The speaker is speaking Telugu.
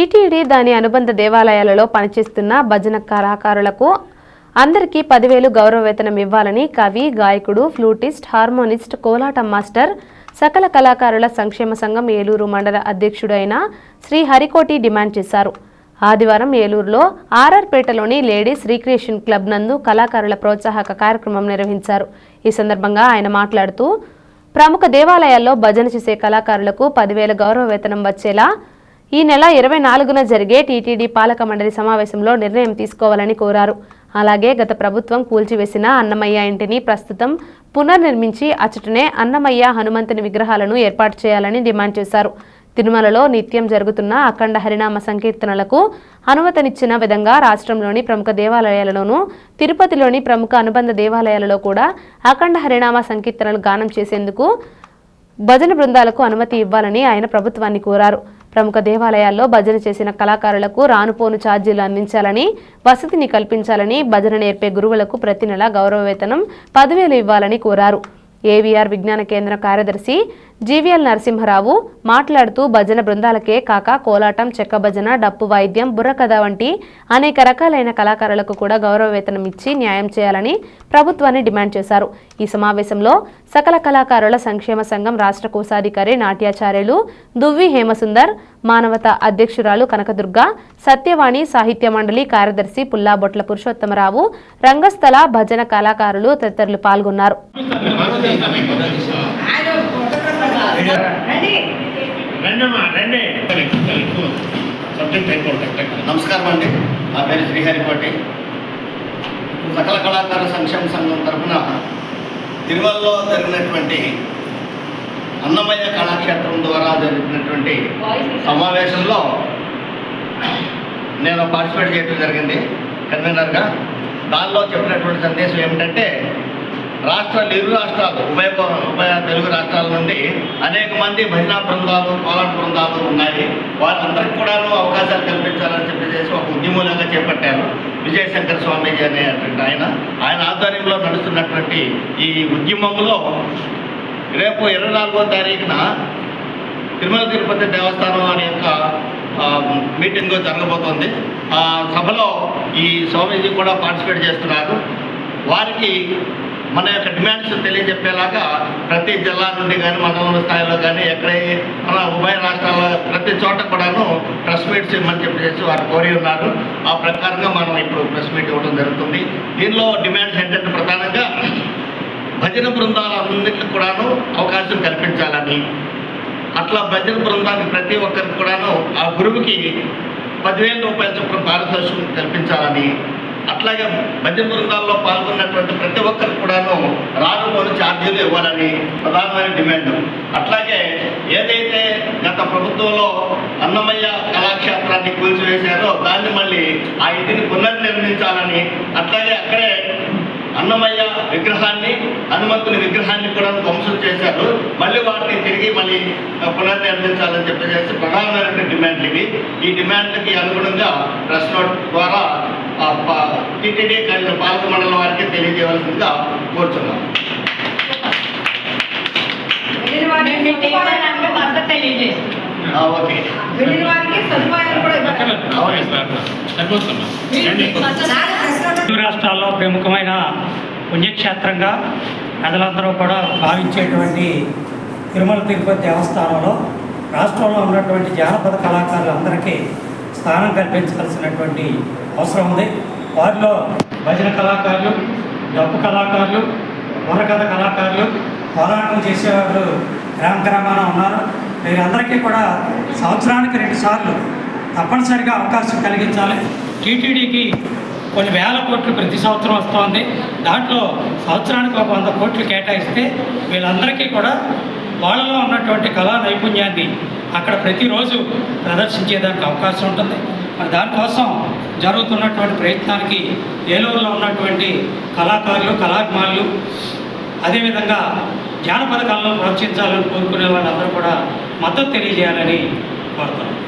టీటీడీ దాని అనుబంధ దేవాలయాలలో పనిచేస్తున్న భజన కళాకారులకు అందరికీ పదివేలు గౌరవ వేతనం ఇవ్వాలని కవి గాయకుడు ఫ్లూటిస్ట్ హార్మోనిస్ట్ కోలాటం మాస్టర్ సకల కళాకారుల సంక్షేమ సంఘం ఏలూరు మండల అధ్యక్షుడైన శ్రీ హరికోటి డిమాండ్ చేశారు. ఆదివారం ఏలూరులో ఆర్ఆర్పేటలోని లేడీస్ రీక్రియేషన్ క్లబ్ నందు కళాకారుల ప్రోత్సాహక కార్యక్రమం నిర్వహించారు. ఈ సందర్భంగా ఆయన మాట్లాడుతూ ప్రముఖ దేవాలయాల్లో భజన చేసే కళాకారులకు పదివేల గౌరవ వేతనం వచ్చేలా ఈ నెల ఇరవై నాలుగున జరిగే టీటీడీ పాలక మండలి సమావేశంలో నిర్ణయం తీసుకోవాలని కోరారు. అలాగే గత ప్రభుత్వం కూల్చివేసిన అన్నమయ్య ఇంటిని ప్రస్తుతం పునర్నిర్మించి అచ్చటనే అన్నమయ్య హనుమంతుని విగ్రహాలను ఏర్పాటు చేయాలని డిమాండ్ చేశారు. తిరుమలలో నిత్యం జరుగుతున్న అఖండ హరినామ సంకీర్తనలకు అనుమతినిచ్చిన విధంగా రాష్ట్రంలోని ప్రముఖ దేవాలయాలలోనూ తిరుపతిలోని ప్రముఖ అనుబంధ దేవాలయాలలో కూడా అఖండ హరినామ సంకీర్తనలు గానం చేసేందుకు భజన బృందాలకు అనుమతి ఇవ్వాలని ఆయన ప్రభుత్వాన్ని కోరారు. ప్రముఖ దేవాలయాల్లో భజన చేసిన కళాకారులకు రానుపోను ఛార్జీలు అందించాలని వసతిని కల్పించాలని భజన నేర్పే గురువులకు ప్రతి నెల గౌరవ వేతనం పదివేలు ఇవ్వాలని కోరారు. ఏవీఆర్ విజ్ఞాన కేంద్ర కార్యదర్శి జీవీఎల్ నరసింహరావు మాట్లాడుతూ భజన బృందాలకే కాక కోలాటం చెక్క భజన డప్పు వాయిద్యం బుర్రకథ వంటి అనేక రకాలైన కళాకారులకు కూడా గౌరవ వేతనం ఇచ్చి న్యాయం చేయాలని ప్రభుత్వాన్ని డిమాండ్ చేశారు. ఈ సమావేశంలో సకల కళాకారుల సంక్షేమ సంఘం రాష్ట్ర కోశాధికారి నాట్యాచార్యులు దువ్వి హేమసుందర్ మానవత అధ్యక్షురాలు కనకదుర్గ సత్యవాణి సాహిత్య మండలి కార్యదర్శి పుల్లాబొట్ల పురుషోత్తమరావు రంగస్థల భజన కళాకారులు తదితరులు పాల్గొన్నారు. నమస్కారం అండి. నా పేరు శ్రీహరికోటి. సకల కళాకార సంక్షేమ సంఘం తరఫున తిరుమలలో జరిగినటువంటి అన్నమయ్య కళాక్షేత్రం ద్వారా జరిగినటువంటి సమావేశంలో నేను పార్టిసిపేట్ చేయడం జరిగింది. కన్వీనర్గా. దానిలో చెప్పినటువంటి సందేశం ఏమిటంటే రాష్ట్రాలు ఇరు రాష్ట్రాలు ఉభయ ఉభయ తెలుగు రాష్ట్రాల నుండి అనేక మంది భజనా బృందాలు కోలాట బృందాలు ఉన్నాయి. వారందరికీ కూడాను అవకాశాలు కల్పించాలని చెప్పేసి ఒక ఉద్యమంగా చేపట్టారు విజయశంకర్ స్వామీజీ అనేటువంటి ఆయన. ఆయన ఆధ్వర్యంలో నడుస్తున్నటువంటి ఈ ఉద్యమంలో రేపు ఇరవై నాలుగో తారీఖున తిరుమల తిరుపతి దేవస్థానం అనే యొక్క మీటింగ్ జరగబోతోంది. ఆ సభలో ఈ స్వామీజీ కూడా పార్టిసిపేట్ చేస్తున్నారు. వారికి మన యొక్క డిమాండ్స్ తెలియజెప్పేలాగా ప్రతి జిల్లా నుండి కానీ మండలం స్థాయిలో కానీ ఎక్కడ మన ఉభయ రాష్ట్రాల ప్రతి చోట కూడాను ప్రెస్ మీట్స్ ఇవ్వమని చెప్పేసి వారు కోరి ఉన్నారు. ఆ ప్రకారంగా మనం ఇప్పుడు ప్రెస్ మీట్ ఇవ్వడం జరుగుతుంది. దీనిలో డిమాండ్స్ ఏంటంటే ప్రధానంగా భజన బృందాలన్నింటికి కూడాను అవకాశం కల్పించాలని. అట్లా భజన బృందానికి ప్రతి ఒక్కరికి కూడాను ఆ గురువుకి పదివేల రూపాయల చొప్పున పారితోషికం కల్పించాలని. అట్లాగే మధ్య బృందాల్లో పాల్గొన్నటువంటి ప్రతి ఒక్కరు కూడాను రానుపోని ఛార్జీలు ఇవ్వాలని ప్రధానమైన డిమాండ్. అట్లాగే ఏదైతే గత ప్రభుత్వంలో అన్నమయ్య కళాక్షేత్రాన్ని కూల్చివేశారో దాన్ని మళ్ళీ ఆ ఇంటిని పునర్నిర్మించాలని అట్లాగే అక్కడే అన్నమయ్య విగ్రహాన్ని హనుమంతుని విగ్రహాన్ని కూడా ధ్వంసం చేశారు. మళ్ళీ వాటిని తిరిగి మళ్ళీ పునర్నిర్మించాలని చెప్పేసి ప్రధానమైన డిమాండ్లు ఇవి. ఈ డిమాండ్లకి అనుగుణంగా ప్రెస్ నోట్ ద్వారా టీటీడీ పాలక మండలం వారికి తెలియజేయవలసిందిగా కోరుతున్నాం. ఓకే. రాష్ట్రాల్లో ప్రముఖమైన పుణ్యక్షేత్రంగా ప్రజలందరూ కూడా భావించేటువంటి తిరుమల తిరుపతి దేవస్థానంలో రాష్ట్రంలో ఉన్నటువంటి జానపద కళాకారులందరికీ స్థానం కల్పించాల్సినటువంటి అవసరం ఉంది. వారిలో భజన కళాకారులు డప్పు కళాకారులు బుర్రకథ కళాకారులు పోరాటం చేసేవారు గ్రామ గ్రామాన ఉన్నారు. వీరందరికీ కూడా సంవత్సరానికి రెండు సార్లు తప్పనిసరిగా అవకాశం కలిగించాలి. టీటీడీకి కొన్ని వేల కోట్లు ప్రతి సంవత్సరం వస్తోంది. దాంట్లో సంవత్సరానికి ఒక వంద కోట్లు కేటాయిస్తే వీళ్ళందరికీ కూడా వాళ్ళలో ఉన్నటువంటి కళా నైపుణ్యాన్ని అక్కడ ప్రతిరోజు ప్రదర్శించేదానికి అవకాశం ఉంటుంది. మరి దానికోసం జరుగుతున్నటువంటి ప్రయత్నానికి ఏలూరులో ఉన్నటువంటి కళాకారులు కళాభిమానులు అదేవిధంగా జానపద కళలను ప్రోత్సహించాలని కోరుకునే వాళ్ళందరూ కూడా మద్దతు తెలియజేయాలని కోరుతున్నాను